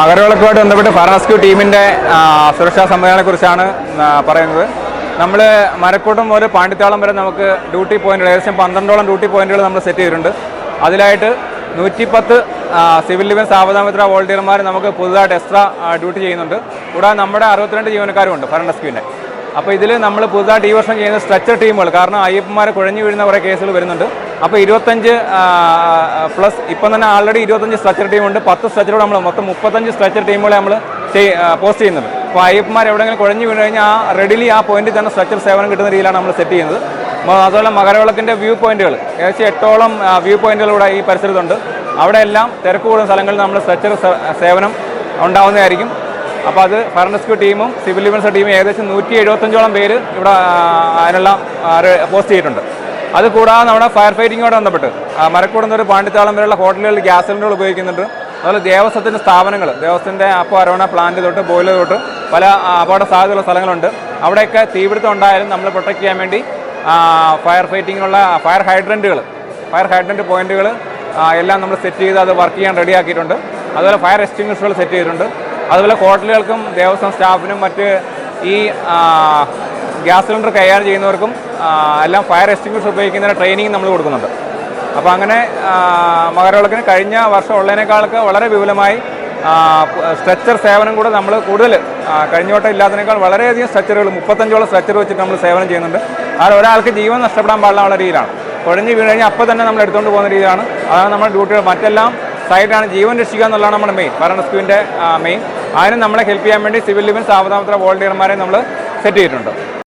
മകരവിളക്കുമായിട്ട് ബന്ധപ്പെട്ട് fire rescue ടീമിന്റെ സുരക്ഷാ സംവിധാനത്തെക്കുറിച്ചാണ് പറയുന്നത്. നമ്മൾ മരക്കൂട്ടം മുതൽ പാണ്ടിത്താളം വരെ നമുക്ക് ഡ്യൂട്ടി പോയിന്റുകൾ ഏകദേശം പന്ത്രണ്ടോളം ഡ്യൂട്ടി പോയിന്റുകൾ നമ്മൾ സെറ്റ് ചെയ്തിട്ടുണ്ട്. അതിലായിട്ട് നൂറ്റിപ്പത്ത് സിവിൽ ഡിഫൻസ് ആപദാമിത്ര വോളണ്ടിയർമാർ നമുക്ക് പുതുതായിട്ട് എക്സ്ട്രാ ഡ്യൂട്ടി ചെയ്യുന്നുണ്ട്. കൂടാതെ നമ്മുടെ അറുപത്തിരണ്ട് ജീവനക്കാരും ഉണ്ട് ഫയർ റെസ്ക്യൂവിന്റെ അപ്പോൾ ഇതിൽ നമ്മൾ പുതുതായിട്ട് ഈ വർഷം ചെയ്യുന്ന സ്ട്രെച്ചർ ടീമുകൾ കാരണം അയ്യപ്പന്മാരെ കുഴഞ്ഞു വീഴുന്ന കുറേ കേസുകൾ വരുന്നുണ്ട്. അപ്പോൾ ഇരുപത്തഞ്ച് പ്ലസ് ഇപ്പം തന്നെ ആൾറെഡി ഇരുപത്തഞ്ച് സ്ട്രച്ചർ ടീമുണ്ട് പത്ത് സ്ട്രച്ചറോട് നമ്മൾ മൊത്തം മുപ്പത്തഞ്ച് സ്ട്രച്ചർ ടീമുകളെ നമ്മൾ പോസ്റ്റ് ചെയ്യുന്നുണ്ട് അപ്പോൾ അയ്യപ്പന്മാർ എവിടെയെങ്കിലും കുഴഞ്ഞു വീണ് കഴിഞ്ഞാൽ ആ റെഡിലി ആ പോയിന്റിൽ തന്നെ സ്ട്രക്ചർ സേവനം കിട്ടുന്ന രീതിയിലാണ് നമ്മൾ സെറ്റ് ചെയ്യുന്നത്. അതുപോലെ മകരവിളക്കിന്റെ വ്യൂ പോയിന്റുകൾ ഏകദേശം എട്ടോളം വ്യൂ പോയിന്റുകൾ ഇവിടെ ഈ പരിസരത്തുണ്ട്. അവിടെ എല്ലാം തിരക്ക് കൂടുന്ന സ്ഥലങ്ങളിൽ നമ്മൾ സ്ട്രച്ചർ സേവനം ഉണ്ടാവുന്നതായിരിക്കും. അപ്പോൾ അത് ഫയർ റെസ്ക്യൂ ടീമും സിവിൽ ഡിഫൻസ് ടീമും ഏകദേശം നൂറ്റി എഴുപത്തഞ്ചോളം പേര് ഇവിടെ അതിനുള്ള പോസ്റ്റ് ചെയ്തിട്ടുണ്ട്. അത് കൂടാതെ നമ്മുടെ ഫയർ ഫൈറ്റിങ്ങോട് ബന്ധപ്പെട്ട് മരക്കൂടുന്ന മരക്കൂടം ഒരു പാണ്ടിത്താളം വരെയുള്ള ഹോട്ടലുകളിൽ ഗ്യാസ് സിലിണ്ടറുകൾ ഉപയോഗിക്കുന്നുണ്ട്. അതുപോലെ ദേവസ്വത്തിന്റെ സ്ഥാപനങ്ങൾ ദേവസ്വത്തിന്റെ അപ്പോൾ അരവണ പ്ലാന്റ് തൊട്ട് ബോയിലർ തൊട്ട് പല അപകട സാധ്യതയുള്ള സ്ഥലങ്ങളുണ്ട്. അവിടെയൊക്കെ തീപിടുത്തം ഉണ്ടായാലും നമ്മൾ പ്രൊട്ടക്ട് ചെയ്യാൻ വേണ്ടി ഫയർ ഫൈറ്റിങ്ങിനുള്ള ഫയർ ഹൈഡ്രന്റുകൾ ഫയർ ഹൈഡ്രന്റ് പോയിന്റുകൾ എല്ലാം നമ്മൾ സെറ്റ് ചെയ്ത് അത് വർക്ക് ചെയ്യാൻ റെഡിയാക്കിയിട്ടുണ്ട്. അതുപോലെ ഫയർ എക്സ്റ്റിങ്വിഷറുകൾ സെറ്റ് ചെയ്തിട്ടുണ്ട്. അതുപോലെ ഹോട്ടലുകൾക്കും ദേവസ്വം സ്റ്റാഫിനും മറ്റ് ഈ ഗ്യാസ് സിലിണ്ടർ കൈകാര്യം ചെയ്യുന്നവർക്കും എല്ലാം ഫയർ എക്സ്റ്റിംഗ്വിഷ് ഉപയോഗിക്കുന്നതിന് ട്രെയിനിങ് നമ്മൾ കൊടുക്കുന്നുണ്ട്. അപ്പോൾ അങ്ങനെ മകരവിളക്കിന് കഴിഞ്ഞ വർഷം ഉള്ളതിനേക്കാളൊക്കെ വളരെ വിപുലമായി സ്ട്രെച്ചർ സേവനം കൂടെ നമ്മൾ കൂടുതൽ കഴിഞ്ഞ വട്ടം ഇല്ലാത്തതിനേക്കാൾ വളരെയധികം സ്ട്രെച്ചറുകൾ മുപ്പത്തഞ്ചോളം സ്ട്രെച്ചർ വെച്ചിട്ട് നമ്മൾ സേവനം ചെയ്യുന്നുണ്ട്. അത് ഒരാൾക്ക് ജീവൻ നഷ്ടപ്പെടാൻ പാടില്ല രീതിയിലാണ്. കുഴഞ്ഞ് വീണ് കഴിഞ്ഞാൽ അപ്പം തന്നെ നമ്മൾ എടുത്തുകൊണ്ട് പോകുന്ന രീതിയാണ്. അതാണ് നമ്മുടെ ഡ്യൂട്ടികൾ മറ്റെല്ലാം സൈഡാണ് ജീവൻ രക്ഷിക്കുക എന്നുള്ളതാണ് നമ്മുടെ മെയിൻ ഭരണസ്ക്യൂവിന്റെ മെയിൻ അതിന് നമ്മളെ ഹെൽപ്പ് ചെയ്യാൻ വേണ്ടി സിവിൽ ഡിഫൻസ് ആവതാമത്ര വോളണ്ടിയർമാരെ നമ്മൾ സെറ്റ് ചെയ്തിട്ടുണ്ട്.